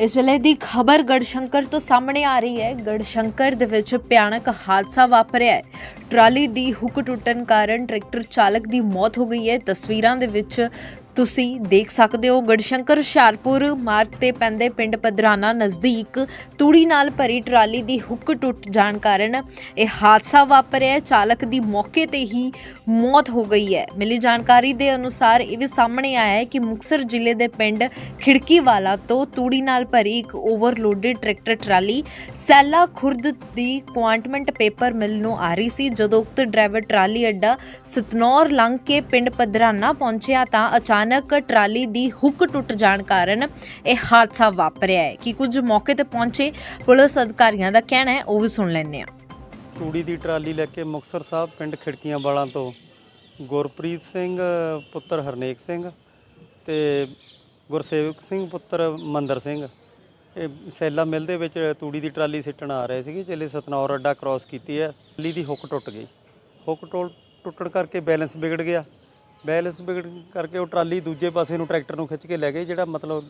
ਇਸ ਵੇਲੇ ਦੀ ਖਬਰ ਗੜਸ਼ੰਕਰ ਤੋਂ ਸਾਹਮਣੇ ਆ ਰਹੀ ਹੈ। ਗੜਸ਼ੰਕਰ ਦੇ ਵਿੱਚ ਭਿਆਨਕ ਹਾਦਸਾ ਵਾਪਰਿਆ ਹੈ। ਟਰਾਲੀ ਦੀ ਹੁੱਕ ਟੁੱਟਣ ਕਾਰਨ ਟਰੈਕਟਰ ਚਾਲਕ ਦੀ ਮੌਤ ਹੋ ਗਈ ਹੈ। ਤਸਵੀਰਾਂ ਦੇ ਵਿੱਚ ਤੁਸੀਂ ਦੇਖ ਸਕਦੇ ਹੋ, ਗੜਸ਼ੰਕਰ ਹੁਸ਼ਿਆਰਪੁਰ ਮਾਰਗ ਤੇ ਪੈਂਦੇ ਪਿੰਡ ਪਦਰਾਨਾ ਨਜ਼ਦੀਕ ਤੂੜੀ ਨਾਲ ਭਰੀ ਟਰਾਲੀ ਦੀ ਹੁੱਕ ਟੁੱਟ ਜਾਣ ਕਾਰਨ ਇਹ ਹਾਦਸਾ ਵਾਪਰਿਆ ਚਾਲਕ ਦੀ ਮੌਕੇ ਤੇ ਹੀ ਮੌਤ ਹੋ ਗਈ ਹੈ। ਮਿਲੀ ਜਾਣਕਾਰੀ ਦੇ ਅਨੁਸਾਰ ਇਹ ਵੀ ਸਾਹਮਣੇ ਆਇਆ ਹੈ ਕਿ ਮੁਕਸਰ ਜ਼ਿਲ੍ਹੇ ਦੇ ਪਿੰਡ ਖਿੜਕੀਵਾਲਾ ਤੋਂ ਤੂੜੀ ਨਾਲ ਭਰੀ ਇੱਕ overloaded tractor trolley Saila Khurd ਦੀ ਕੁਆਂਟਮੈਂਟ ਪੇਪਰ ਮਿਲ ਨੂੰ ਆ ਰਹੀ ਸੀ। ਜਦੋਂ ਉਕਤ ਡਰਾਈਵਰ ਟਰਾਲੀ ਅੱਡਾ ਸਤਨੌਰ ਲੰਘ ਕੇ ਪਿੰਡ ਪਦਰਾਨਾ ਪਹੁੰਚਿਆ ਤਾਂ ਅਚਾਨਕ ਟਰਾਲੀ ਦੀ ਹੁੱਕ ਟੁੱਟ ਜਾਣ ਕਾਰਨ ਇਹ ਹਾਦਸਾ ਵਾਪਰਿਆ ਹੈ। ਕਿ ਕੁਝ ਮੌਕੇ ਤੇ ਪਹੁੰਚੇ ਪੁਲਿਸ ਅਧਿਕਾਰੀਆਂ ਦਾ ਕਹਿਣਾ ਹੈ, ਉਹ ਵੀ ਸੁਣ ਲੈਂਦੇ ਹਾਂ। ਤੂੜੀ ਦੀ ਟਰਾਲੀ ਲੈ ਕੇ ਮੁਕਤਸਰ ਸਾਹਿਬ, ਪਿੰਡ ਖਿੜਕੀਆਂ ਵਾਲਾਂ ਤੋਂ ਗੁਰਪ੍ਰੀਤ ਸਿੰਘ, ਪੁੱਤਰ ਹਰਨੇਕ ਸਿੰਘ ਤੇ ਗੁਰਸੇਵਕ ਸਿੰਘ, ਪੁੱਤਰ ਮੰਦਰ ਸਿੰਘ। ਇਹ ਸੈਲਾ ਮਿਲ ਦੇ ਵਿੱਚ ਤੂੜੀ ਦੀ ਟਰਾਲੀ ਸਿੱਟਣ ਆ ਰਹੇ ਸੀਗੇ ਜਿਹੜੇ ਸਤਨੌਰ ਅੱਡਾ ਕ੍ਰਾਸ ਕੀਤੀ ਹੈ। ਟਰਾਲੀ ਦੀ ਹੁੱਕ ਟੁੱਟ ਗਈ। ਹੁੱਕ ਟੁੱਟ ਟੁੱਟਣ ਕਰਕੇ ਬੈਲੈਂਸ ਵਿਗੜ ਗਿਆ। ਬੈਲੈਂਸ ਵਿਗੜ ਕਰਕੇ ਉਹ ਟਰਾਲੀ ਦੂਜੇ ਪਾਸੇ ਨੂੰ ਟਰੈਕਟਰ ਨੂੰ ਖਿੱਚ ਕੇ ਲੈ ਗਏ, ਜਿਹੜਾ ਮਤਲਬ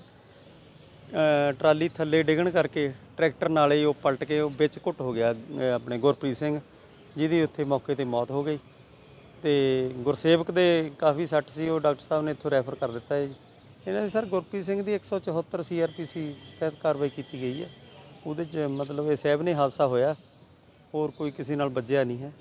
ਟਰਾਲੀ ਥੱਲੇ ਡਿੱਗਣ ਕਰਕੇ ਟਰੈਕਟਰ ਨਾਲੇ ਹੀ ਉਹ ਪਲਟ ਕੇ ਉਹ ਵਿੱਚ ਘੁੱਟ ਹੋ ਗਿਆ ਆਪਣੇ ਗੁਰਪ੍ਰੀਤ ਸਿੰਘ, ਜਿਹਦੀ ਉੱਥੇ ਮੌਕੇ ਤੇ ਮੌਤ ਹੋ ਗਈ। ਤੇ ਗੁਰਸੇਵਕ ਦੇ ਕਾਫੀ ਸੱਟ ਸੀ, ਉਹ ਡਾਕਟਰ ਸਾਹਿਬ ਨੇ ਇੱਥੋਂ ਰੈਫਰ ਕਰ ਦਿੱਤਾ ਹੈ ਜੀ। ਇਹਨਾਂ ਦੀ ਸਰ ਗੁਰਪ੍ਰੀਤ ਸਿੰਘ ਦੀ 174 ਸੀਆਰਪੀਸੀ ਤਹਿਤ ਕਾਰਵਾਈ ਕੀਤੀ ਗਈ ਹੈ। ਉਹਦੇ 'ਚ ਮਤਲਬ ਇਹ ਸਹਿਬ ਨੇ ਹਾਦਸਾ ਹੋਇਆ, ਹੋਰ ਕੋਈ ਕਿਸੇ ਨਾਲ ਵੱਜਿਆ ਨਹੀਂ ਹੈ।